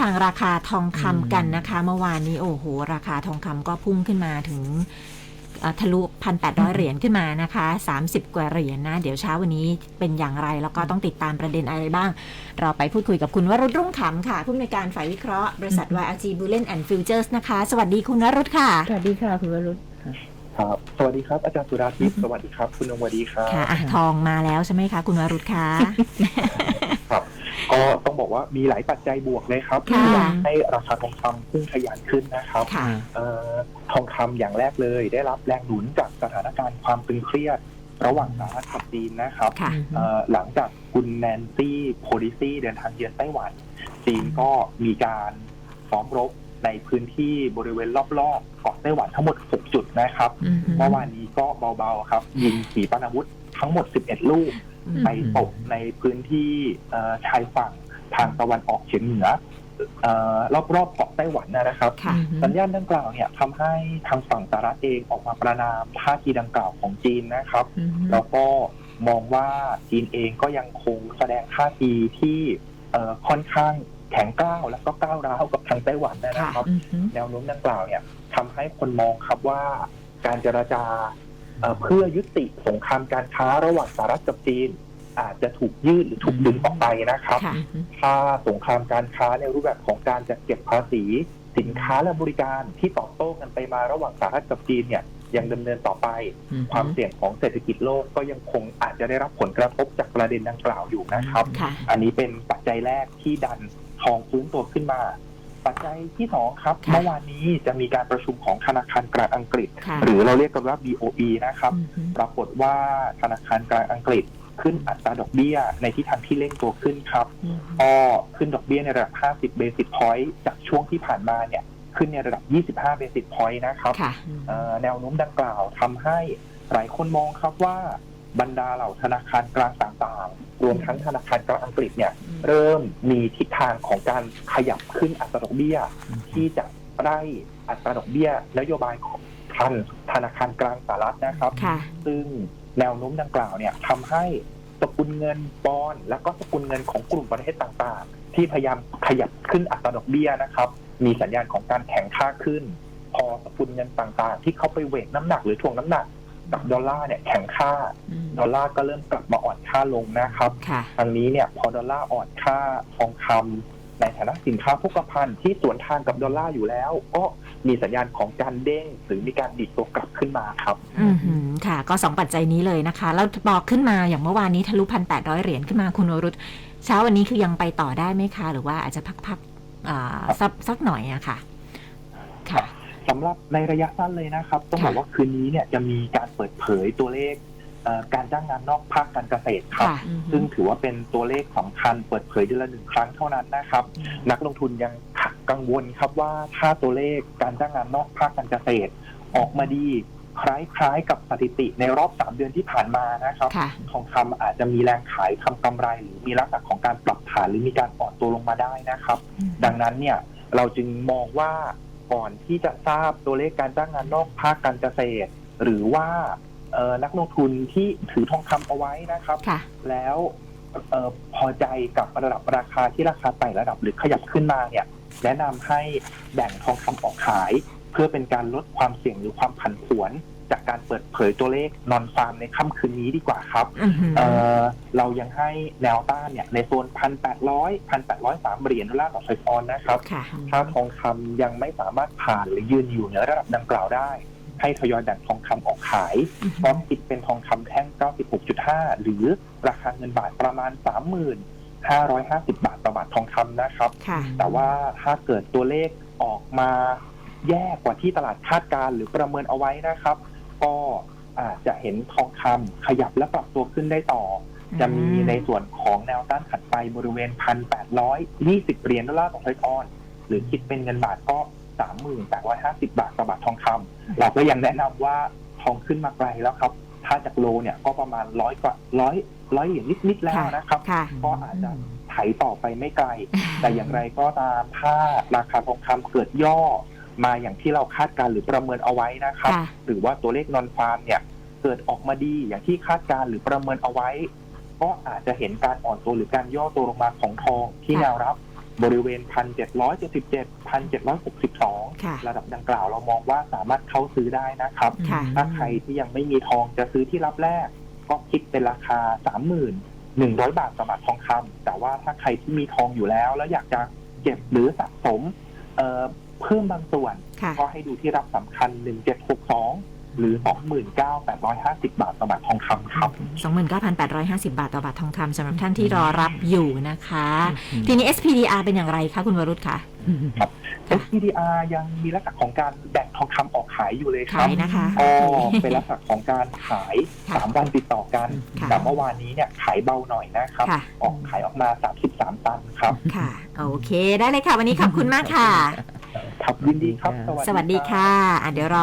ทางราคาทองคำกันนะคะ เมื่อวานนี้โอ้โห ราคาทองคำก็พุ่งขึ้นมาถึงเอ่อทะลุพันแปดร้อยเหรียญขึ้นมานะคะ 30 กว่าเหรียญนะ เดี๋ยวเช้าวันนี้เป็นอย่างไร แล้วก็ต้องติดตามประเด็นอะไรบ้าง เราไปพูดคุยกับคุณวรุษรุ่งขำค่ะผู้อำนวยการฝ่ายวิเคราะห์ บริษัท YLG Bullion and Futures นะคะ สวัสดีคุณวรุษค่ะ สวัสดีค่ะ คุณวรุษค่ะครับสวัสดีครับอาจารย์สุดาทิพย์สวัสดีครับ คุณนงวดีครับค่ะอะทองมาแล้วใช่ไหมคะ คุณวรุษคะครั บก็ต้องบอกว่ามีหลายปัจจัยบวกเลยครับค่ะที่ทำให้ราคาทองคำพุ่งทะยานขึ้นนะครับค่ะเอ่อทองคำอย่างแรกเลยได้รับแรงหนุนจากสถานการณ์ความตึงเครียด ระหว่างสหรัฐกับจีนนะครับค่ะเอ่อหลังจากคุณแนนซี่โพลิซี่เดินทางเยือนไต้หวัน จีนก็มีการซ้อมรบในพื้นที่บริเวณรอบๆเกาะไต้หวันทั้งหมด 6 จุดนะครับอืมเมื่อวานนี้ก็เบาๆครับ ยิงขีปนาวุธทั้งหมด 11 ลูกไปตกในพื้นที่เอ่อชายฝั่ง ทางตะวันออกเฉียงเหนือเอ่อรอบๆเกาะไต้หวันนะครับค่ะสัญญาณดังกล่าวเนี่ยทำให้ทางฝั่งสหรัฐเองออกมาประนามท่าทีดังกล่าวของจีนนะครับ แล้วก็มองว่าจีนเองก็ยังคงแสดงท่าทีที่เอ่อค่อนข้างแข็งกร้าวแล้วก็ก้าวร้าวกับทางไต้หวันนะครับ แนวโน้มดังกล่าวเนี่ยทำให้คนมองครับว่าการเจรจาเอ่อเพื่อยุติสงครามการค้าระหว่างสหรัฐกับจีน อาจจะถูกยืดหรือถูกดึงออกไปนะครับค่ะถ้าสงครามการค้าในรูปแบบของการจัดเก็บภาษี สินค้าและบริการที่ตอบโต้กันไปมาระหว่างสหรัฐกับจีนเนี่ยยังดำเนินต่อไปความเสี่ยงของเศรษฐกิจโลกก็ยังคงอาจจะได้รับผลกระทบจากประเด็นดังกล่าวอยู่นะครับ ค่ะ อันนี้เป็นปัจจัยแรกที่ดันทองฟื้นตัวขึ้นมา ปัจจัยที่สองครับ ค่ะ เมื่อวานนี้จะมีการประชุมของธนาคารกลางอังกฤษ ค่ะหรือเราเรียกกันว่า BOE นะครับปรากฏว่าธนาคารกลางอังกฤษ ขึ้นอัตราดอกเบี้ยในทิศทางที่เร่งตัวขึ้นครับก็ขึ้นดอกเบี้ยในระดับ 50 เบสิ s พอยต์จากช่วงที่ผ่านมาเนี่ยขึ้นในระดับ 25 เบสิ s พอยต์นะครับค่ะเอ่อแนวโน้มดังกล่าวทำให้หลายคนมองครับว่าบรรดาเหล่าธนาคารกลางต่างๆ รวมทั้งธนาคารกลางอังกฤษเนี่ยเริ่มมีทิศทางของการขยับขึ้นอัตราดอกเบี้ย ที่จะไล่อัตราดอกเบี้ยนโยบายของทางธนาคารกลางสหรัฐนะครับค่ะซึ่งแนวโน้มดังกล่าวเนี่ยทำให้ สกุลเงินปอนด์และก็สกุลเงินของกลุ่มประเทศต่างๆ ที่พยายามขยับขึ้นอัตราดอกเบี้ยนะครับ มีสัญญาณของการแข็งค่าขึ้น พอสกุลเงินต่างๆ ที่เขาไปเวทน้ำหนักหรือถ่วงน้ำหนักกับดอลลาร์เนี่ยแข็งค่า ดอลลาร์ก็เริ่มกลับมาอ่อนค่าลงนะครับค่ะทางนี้เนี่ยพอดอลลาร์อ่อนค่าทองคำ ในฐานะสินค้าโภคภัณฑ์ที่สวนทางกับดอลลาร์อยู่แล้ว ก็มีสัญญาณของการเด้ง หรือมีการดิดตัวกลับขึ้นมาครับอือหือค่ะ ก็สองปัจจัยนี้เลยนะคะ แล้วบอกขึ้นมาอย่างเมื่อวานนี้ทะลุพันแปดร้อยเหรียญขึ้นมาคุณวรุษเช้าวันนี้คือยังไปต่อได้ไหมคะ หรือว่าอาจจะพักๆอ่าสักสักหน่อยอะค่ะ ค่ะสำหรับในระยะสั้นเลยนะครับ ต้องบอกค่ะว่าคืนนี้เนี่ยจะมีการเปิดเผยตัวเลขเอ่อ การจ้างงานนอกภาคการเกษตรครับ ค่ะ ซึ่งถือว่าเป็นตัวเลขสำคัญเปิดเผยเดือนละหนึ่งครั้งเท่านั้นนะครับ นักลงทุนยังกังวลครับว่าถ้าตัวเลขการจ้างงานนอกภาคการเกษตร ออกมาดีคล้ายๆกับสถิติในรอบ 3 เดือนที่ผ่านมานะครับ ค่ะ ทองคำอาจจะมีแรงขายทำกำไร หรือมีลักษณะของการปรับฐานหรือมีการอ่อนตัวลงมาได้นะครับ ดังนั้นเนี่ยเราจึงมองว่าก่อนที่จะทราบตัวเลขการจ้างงานนอกภาคการเกษตร หรือว่าเอ่อ นักลงทุนที่ถือทองคำเอาไว้นะครับค่ะแล้วเออพอใจกับระดับราคาที่ราคาไต่ระดับหรือขยับขึ้นมาเนี่ย แนะนำให้แบ่งทองคำออกขาย เพื่อเป็นการลดความเสี่ยงหรือความผันผวน จากการเปิดเผยตัวเลขนอนฟาร์มในค่ำคืนนี้ดีกว่าครับอือหือเอ่อเรายังให้แนวต้านเนี่ยในโซนพันแปดร้อยพันแปดร้อยสามเหรียญดอลลาร์ต่อไซออนซ์นะครับค่ะถ้าทองคำยังไม่สามารถผ่านหรือยืนอยู่ในระดับดังกล่าวได้ ให้ทยอยแบ่งทองคำออกขายอือพหืร้ออมคิดเป็นทองคำแท่ง 96.5 หรือราคาเงินบาทประมาณ 30,550 บาทต่อบาททองคำนะครับค่ะแต่ว่าถ้าเกิดตัวเลขออกมาแย่กว่าที่ตลาดคาดการณ์หรือประเมินเอาไว้นะครับ ก็อาจจะเห็นทองคำขยับและปรับตัวขึ้นได้ต่อ จะมีในส่วนของแนวต้านถัดไปบริเวณ 1,820 เหรียญดอลลาร์ต่อทอยออนซ์หรือคิดเป็นเงินบาทก็ 3,850 บาทต่อบาททองคำเราก็ยังแนะนำว่าทองขึ้นมาไกลแล้วครับ ถ้าจากโลเนี่ยก็ประมาณร้อยกว่าร้อยร้อยเหรียญนิดๆแล้วค่ะนะครับค่ะก็อาจจะไถต่อไปไม่ไกล แต่อย่างไรก็ตามถ้าราคาทองคำเกิดย่อมาอย่างที่เราคาดการณ์หรือประเมินเอาไว้นะครับค่ะหรือว่าตัวเลขนอนฟาร์มเนี่ยเกิดออกมาดีอย่างที่คาดการณ์หรือประเมินเอาไว้ ก็อาจจะเห็นการอ่อนตัวหรือการย่อตัวลงมาของทองที่ค่ะแนวรับ บริเวณพันเจ็ดร้อยเจ็ดสิบเจ็ดพันเจ็ดร้อยหกสิบสองค่ะระดับดังกล่าวเรามองว่าสามารถเข้าซื้อได้นะครับค่ะถ้าใครที่ยังไม่มีทองจะซื้อที่รับแรก ก็คิดเป็นราคาสามหมื่นหนึ่งร้อยบาทต่อบาททองคำแต่ว่าถ้าใครที่มีทองอยู่แล้ว แล้วอยากจะเก็บหรือสะสมเอ่อเพิ่มบางส่วนค่ะก็ให้ดูที่รับสำคัญหนึ่งเจ็ด หกสองหรือสองหมื่นเก้าแปดร้อยห้าสิบาทต่อบาททองคำครับ 29,850 บาทต่อบาททองคำสำหรับท่านที่รอรับอยู่นะคะ ทีนี้ SPDR เป็นอย่างไรคะคุณวรุษคะค่ะ SPDR ยังมีลักษณะของการแบ่งทองคำออกขายอยู่เลยครัขาบยนะคะก็เป็นลักษณะของการขายค่ะสามวันติดต่อกัน ค่ะแต่เมื่อวานนี้เนี่ยขายเบาหน่อยนะครับ ค่ะ ออกขายออกมา 33 ตันครับ ค่ะ โอเค ได้เลยค่ะ วันนี้ขอบคุณมากค่ะ ครับยินดีครับ สวัสดีรับ ค่ะอะเดี๋ยวรอ